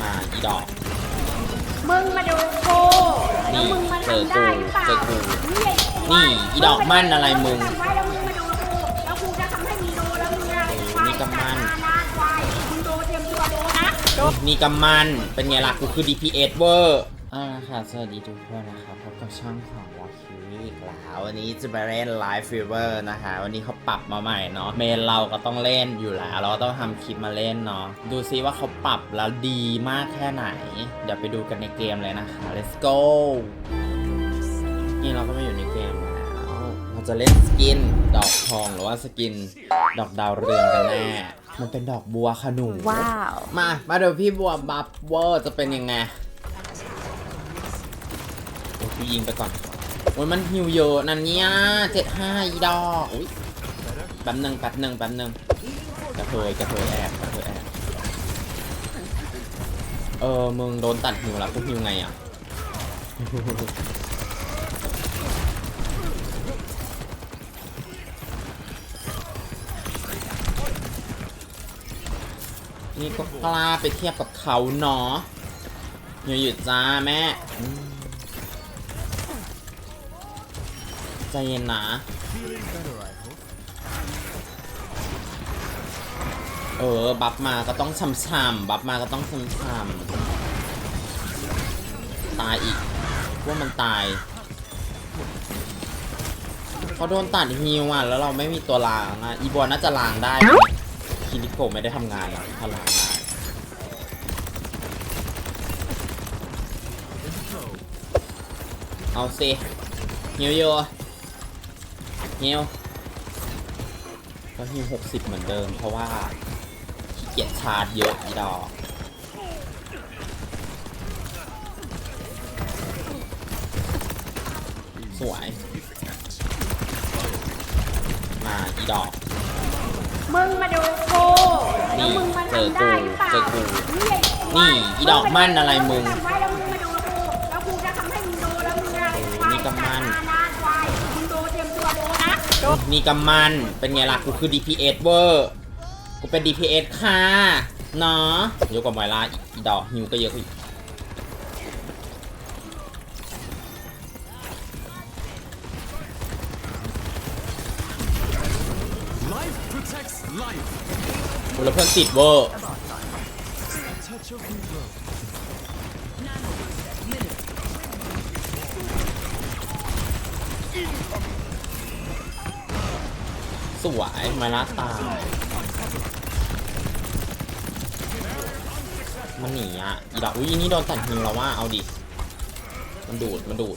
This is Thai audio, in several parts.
มาอีดอก มึงมาดูกูแล้วมึงมาทำได้หรือเปล่าเจอกูนี่ไอ้นี่อีดอกมั่นอะไรมึงทำไว้แล้วมึงมาดูกูแล้วกูจะทำให้มึงดูแล้วมึงอะไรเออนี่ก็มั่นนานควายมึงดูเตรียมตัวดูนะนี่กำมัน เป็นไงล่ะ กูคือ DPS เวอร์อ่าค่ะ สวัสดีทุกคนนะครับพบกับช่องของวอคิวอีกแล้ ววันนี้จะมาเล่น Live Fever นะคะ วันนี้เขาปรับมาใหม่เนาะเมนเราก็ต้องเล่นอยู่แล้ว เราก็ต้องทำคลิปมาเล่นเนาะดูซิว่าเขาปรับแล้วดีมากแค่ไหน เดี๋ยวไปดูกันในเกมเลยนะคะ let's go นี่เราก็มาอยู่ในเกมแล้วเราจะเล่นสกินดอกทองหรือว่าสกินดอกดาวเรืองกันแน่มันเป็นดอกบัวขนูว้าว มา มาดูพี่บัวบัฟเวอร์จะเป็นยังไงโอ้ยกูยิงไปก่อน โอ้ยมันหิวเยอะนั่นเนี่ยเจ็ดห้าอีดอกอุ้ยแป๊บหนึ่งแป๊บหนึ่งแป๊บหนึ่งกระเทยกระเทยแอบกระเทยแอบเออมึงโดนตัดหิวแล้วกูหิวไงอะนี่ก็กล้าไปเทียบกับเขาเนาะอย่าหยุดจ้าแม่ ใจเย็นนะเออ บัฟมาก็ต้องช่ำๆบัฟมาก็ต้องช่ำๆตายอีกว่ามันตายเขาโดนตัดฮิวอะ แล้วเราไม่มีตัวล้างอะ อีบอลน่าจะล้างได้ คิริโกไม่ได้ทำงานหรอกถ้าล้างได้เอาสิฮิ วโยฮิวก็ฮิวหกสิบเหมือนเดิม เพราะว่าขี้เกียจชาร์จเยอะอีดอกสวย มาอีดอก มึงมาดูกูแล้วมึงมาเจอทำกูได้หรือเปล่าเจอกูนี่ไอ้นี่ อีดอกมั่นอะไรมึงทำไว้ นี่กำมัน เป็นไงล่ะ กูคือ DPS เวอร์ กูเป็น DPS ค่ะเนาะเยอะกว่าไมล่าอีดอกฮิวก็เยอะกว่าอีก Life protects life. กูแล้วเพื่อนติดเวอร์ สวยไมล่าตายมันหนีอะอีดอกอุ้ยนี่โดนตัดฮิวแล้วว่าเอาดิ มันดูด มันดูด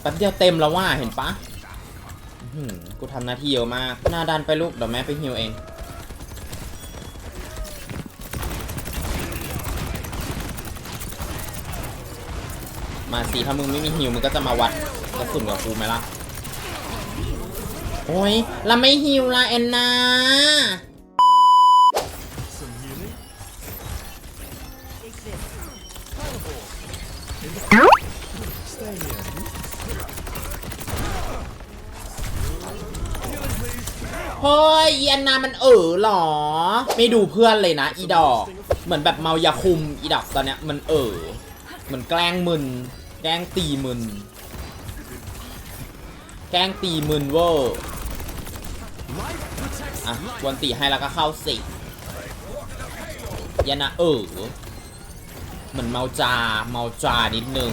แป๊บเดียวเต็มแล้วว่าเห็นปะกูทำหน้าที่เยอะมาก หน้าดันไปลูกเดี๋ยวแม่ไปฮิวเอง มาสิถ้ามึงไม่มีฮิวมึงก็จะมาวัดกระสุนกับกูไหมล่ะ โอ้ยแล้วไม่ฮิวละแอนนา เฮ้ยอีแอนนามันเออหรอ ไม่ดูเพื่อนเลยนะ อีดอก เหมือนแบบเมายาคุมอีดอกตอนเนี้ยมันเออเหมือนแกล้งมึน แกล้งตีมึน แกล้งตีมึนเวอร์อะวันตีให้แล้วก็เข้าสิยานาเออเหมือนเมาจา เมาจานิดนึง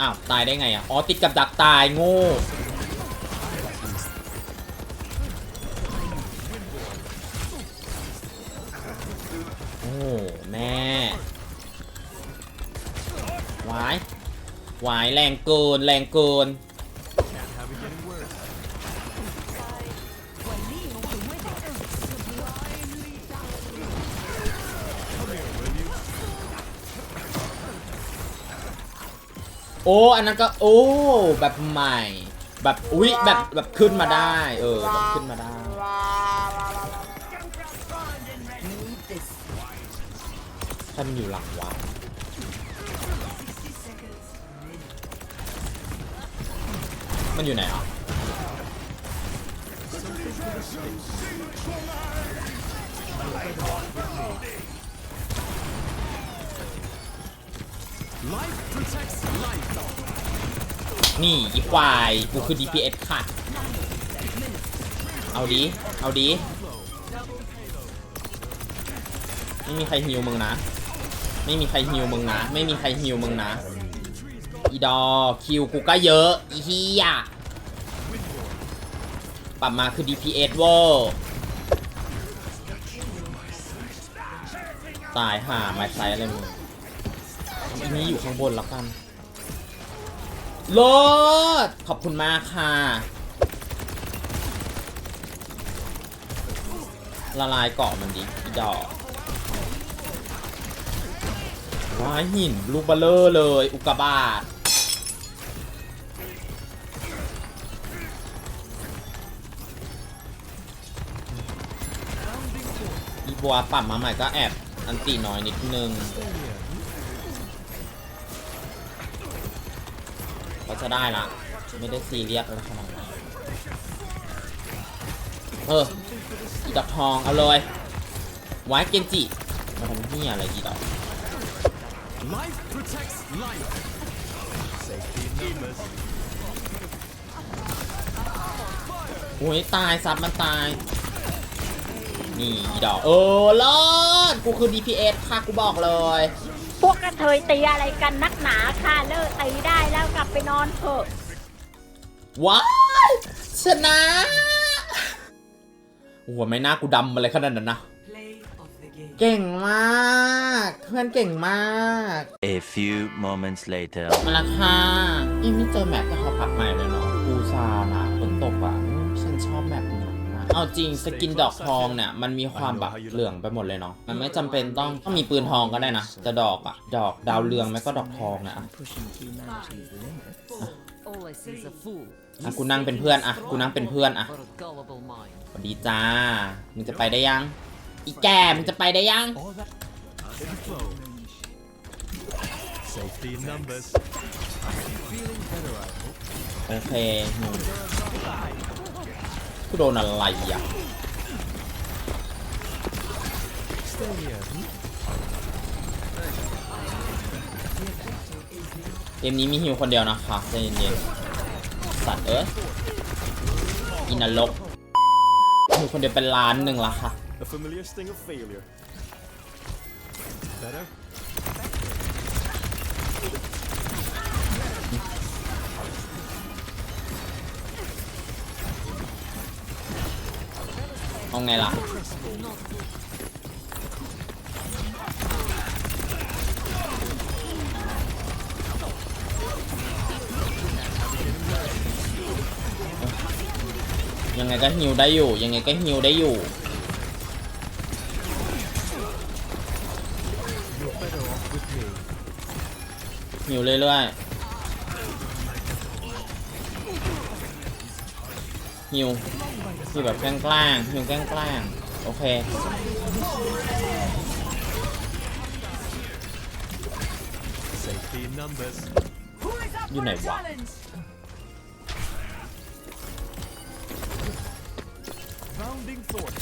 อ้าว ตายได้ไงอะ อ๋อ ติดกับดักตายโง่โอ้แม่วายวายแรงเกิน แรงเกิน โอ้อันนั้นก็โอ้แบบใหม่ แบบอุ๊ยแบบแบบขึ้นมาได้ เออแบบขึ้นมาได้ถ้ามันอยู่หลังวะมันอยู่ไหนอะ Life protects life. นี่อีควายกูคือ DPS ค่ะ เอาดี เอาดี ไม่มีใครฮิวมึงนะ ไม่มีใครฮิวมึงนะ ไม่มีใครฮิวมึงนะ อีดอคิวกูก็เยอะ อีเฮียปรับมาคือ DPS เวอร์ตายห่าไม้ไซส์อะไรมึง อันนี้อยู่ข้างบนแล้วกันโลดขอบคุณมากค่ะ ละลายเกาะมันดิอีดอกว้ายหินลูกเบลเลอร์เลย อุกกาบาตอีบัวปรับมาใหม่ก็แอบอันตีน้อยนิดนึง ก็จะได้ละ ไม่ได้ซีเรียสอะไรขนาดนั้นเอออีดอกทองเอาเลยไว้เกนจิมาทำที่อะไรอีดอก Life protects life. Safety in numbers. อุ้ยตายซับมันตาย นี่อีดอกเออเลิศกูคือ DPS ค่ะกูบอกเลย พวกกระเทยตีอะไรกันนักหนาค่ะเลิกตีได้แล้วกลับไปนอนเถอะว้ายชนะหัวไม่น่ากูดำอะไรขนาดนั้นนะ เก่งมาก เพื่อนเก่งมาก A few moments later. มาและค่ะยังไม่เจอแมปที่เขาปรับใหม่เลยเนาะปูซานะฝนตกอะอืมฉันชอบแมปนี้มาก เอาจริงสกินดอกทองเนี่ยมันมีความแบบเหลืองไปหมดเลยเนาะมันไม่จำเป็นต้องต้องมีปืนทองก็ได้นะจะดอกอะดอกดาวเรืองไม่ก็ดอกทองนะอะ All I see is a fool. อะกูนั่งเป็นเพื่อนอะกูนั่งเป็นเพื่อนอะ What a gullible mind. สวัสดีจ้า มึงจะไปได้ยัง อีแกมึงจะไปได้ยัง All that info. Safety in numbers. โอเคหนู กูโดนอะไรอะเกมนี้มีฮิวคนเดียวนะคะใจเย็นๆสัตว์เอ้ยอินรกฮิวคนเดียวเป็นล้านหนึ่งละค่ะ A familiar sting of failure. Better? เอาไงล่ะยังไงก็ฮิวได้อยู่ ยังไงก็ฮิวได้อยู่หิวเรื่อยๆหิว หิวแบบแกล้งๆหิวแกล้งๆโอเค Safety in numbers. อยู่ไหนวะ Rounding forth.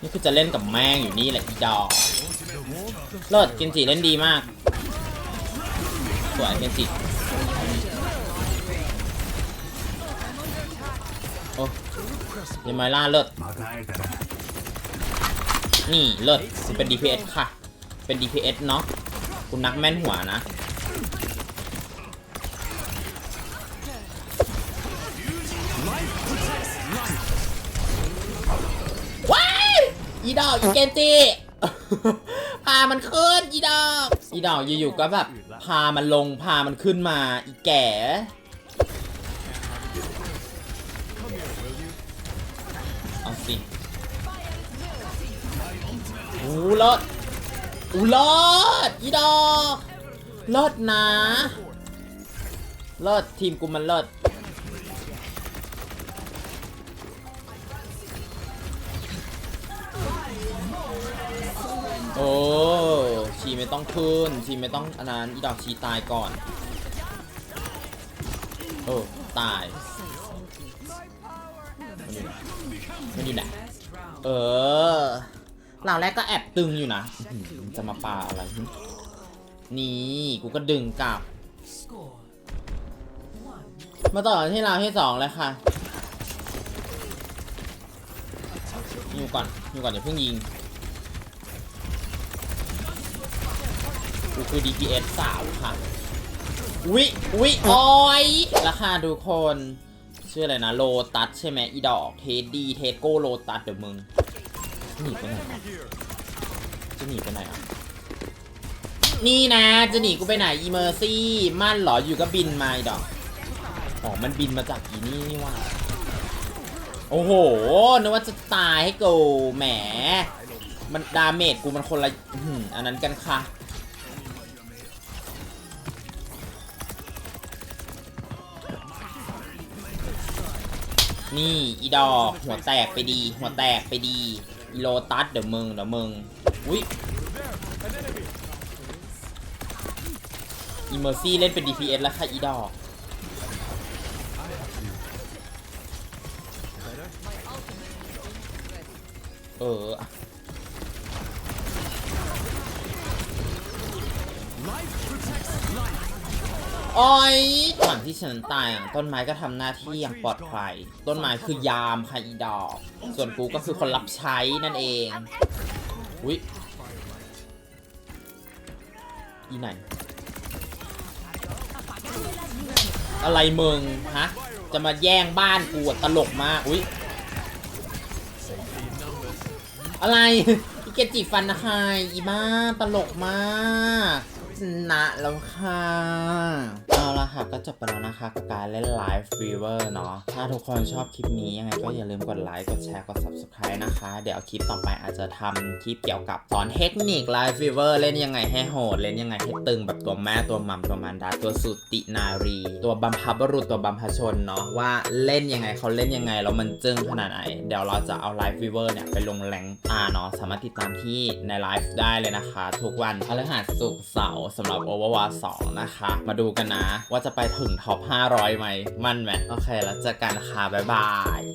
นี่คือจะเล่นกับแม่งอยู่นี่แหละอีดอกเลิศเกนจิเล่นดีมากสวยเกนจิ ยมายล่าเลิศนี่เลิศกูเป็น DPS ค่ะ เป็น DPS เนาะคุณนักแม่นหัวนะ Life protects life. ว้ายอีดอกอีเกนจิพามันขึ้นอีดอก อีดอกอยู่ๆก็แบบ พามันลง พามันขึ้นมา อีแก่ เอาสิโอ้เลิศอูเลิศอีดอกเลิศนะเลิศทีมกูมันเลิศโอ้ชีไม่ต้องขึ้นชีไม่ต้องอันนั้นอีดอกชีตายก่อนโอ้ตายมันอยู่ไหนมันอยู่ไหนเออ หลังแรกก็แอบตึงอยู่นะอื้อหือจะมาปาอะไรหึนี่กูก็ดึงกลับ มาต่อกันที่ราวที่สองเลยค่ะอยู่ก่อนอยู่ก่อนอย่าเพิ่งยิงกูคือ DPS สาวค่ะวิวิโอ้ยราคาทุกคนชื่ออะไรนะ โลตัสใช่ไหมอีดอก เทสดี เทสโก้โลตัสเดี๋ยวมึง หนีไปไหนอะจะหนีไปไหนอะ นี่นะ จะหนีกูไปไหนอีเมอร์ซี่ มั่นเหรออยู่ก็บินมาอีดอก อ๋อ มันบินมาจากอีนี่นี่ว่า โอ้โห นึกว่าจะตายให้กูแหม มันดาเมจกูมันคนละอื้อหืออันนั้นกันค่ะ นี่ อีดอก หัวแตกไปดี หัวแตกไปดี อีโลตัสเดี๋ยวมึงเดี๋ยวมึงอุ้ยอีเมอร์ซี่เล่นเป็น DPS แล้วค่ะอีดอกเอออะโอ้ยก่อนที่ฉันตายอะต้นไม้ก็ทำหน้าที่อย่างปลอดภัย ต้นไม้คือยามค่ะอีดอก ส่วนกูก็คือคนรับใช้นั่นเอง อุ้ยอีไหน อะไรมึงฮะ จะมาแย่งบ้านกูอะตลกมากอุ้ยอะไร อีเกจิฟันนะค่ะอีบ้าตลกมาก นะแล้วค่ะเอาละค่ะก็จบไปแล้วนะคะกับการเล่นไลฟ์ฟีเวอร์เนาะถ้าทุกคนชอบคลิปนี้ยังไงก็อย่าลืมกดไลค์กดแชร์กด subscribe นะคะ เดี๋ยวคลิปต่อไปอาจจะทำคลิปเกี่ยวกับสอนเทคนิคไลฟ์ฟีเวอร์เล่นยังไงให้โหด เล่นยังไงให้ตึงแบบตัวแม่ตัวมัมตัวมันดาตัวสุตินารี ตัวบัมพบรุษตัวบัมพชนเนาะว่าเล่นยังไงเขาเล่นยังไงแล้วมันจึ้งขนาดไหนเดี๋ยวเราจะเอาไลฟ์ฟีเวอร์เนี่ยไปลงแรงอาเนาะสามารถติดตามที่ในไลฟ์ได้เลยนะคะ ทุกวันพฤหัสศุกร์เสาร์สำหรับ Overwatch 2 นะคะ มาดูกันนะว่าจะไปถึงท็อป 500ไหม มั่นไหมโอเค แล้วเจอกันค่ะ บ๊ายบาย